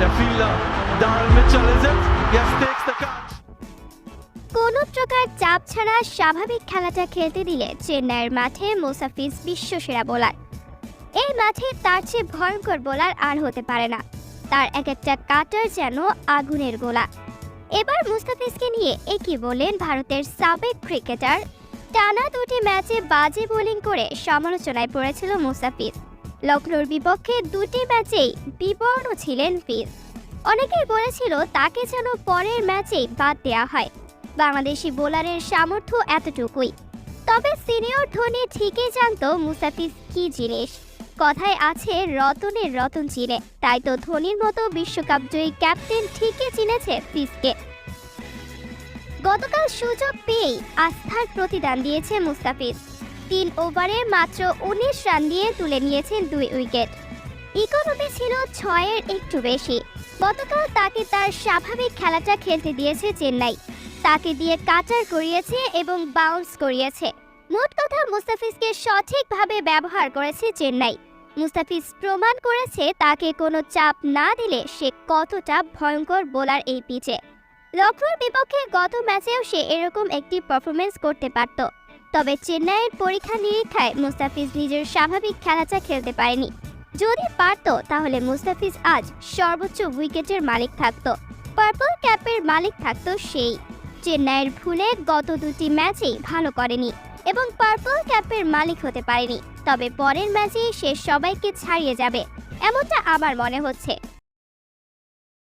Jag filar Darren Mitchell is it? Yes, takes the catch. কোনো প্রকার চাপ ছাড়া স্বাভাবিক খেলাটা খেলতে দিলে চেন্নাইয়ের মাঠে মোসাফিজ বিশ্বসেরা বোলার। এই মাঠে তার চেয়ে ভয়ঙ্কর বোলার আর হতে পারে না। তার এক একটা কাটার যেন আগুনের গোলা। এবার মুস্তাফিজকে নিয়ে একই বললেন ভারতের সাবেক ক্রিকেটার। টানা দুটি ম্যাচে বাজে বোলিং করে সমালোচনায় পড়েছিল মুস্তাফিজ লখনৌর বিপক্ষে দুটি ম্যাচেই বিবর্ণ ছিলেন ফিজ অনেকেই বলেছিল তাকে যেন পরের ম্যাচেই বাদ দেওয়া হয়। বাংলাদেশি বোলারের সামর্থ্য এতটুকুই। তবে সিনিয়র ধোনি ঠিকই জানত মুসাফিজ কি জিনিস। কথায় আছে, রতনের রতন চিনে। তাই তো ধোনির মতো বিশ্বকাপ জয়ী ক্যাপ্টেন ঠিকই চিনেছে ফিজকে। গতকাল সুযোগ পেয়েই আস্থার প্রতিদান দিয়েছে মুস্তাফিজ তিন ওভারে মাত্র উনিশ রান দিয়ে তুলে নিয়েছেন দুই উইকেট। ইকোনমি ছিল ছয়ের একটু বেশি। গতকাল তাকে তার স্বাভাবিক খেলাটা খেলতে দিয়েছে চেন্নাই। তাকে দিয়ে কাটার করিয়েছে এবং বাউন্স করিয়েছে। মোট কথা মুস্তাফিজকে সঠিকভাবে ব্যবহার করেছে চেন্নাই। মুস্তাফিজ প্রমাণ করেছে তাকে কোনো চাপ না দিলে সে কতটা ভয়ঙ্কর বোলার এই পিচে। লখনৌর বিপক্ষে গত ম্যাচেও সে এরকম একটি পারফরমেন্স করতে পারত। তবে চেন্নাইয়ের পরীক্ষা নিরীক্ষায় মুস্তাফিজ নিজের স্বাভাবিক খেলাটা খেলতে পারেনি। যদি পারত, তাহলে মুস্তাফিজ আজ সর্বোচ্চ উইকেটের মালিক থাকতো। পার্পল ক্যাপের মালিক থাকতো সেই। চেন্নাইয়ের ভুলে গত দুটি ম্যাচেই ভালো করেনি এবং পার্পল ক্যাপের মালিক হতে পারেনি। তবে পরের ম্যাচে সে সবাইকে ছাড়িয়ে যাবে, এমনটা আমার মনে হচ্ছে।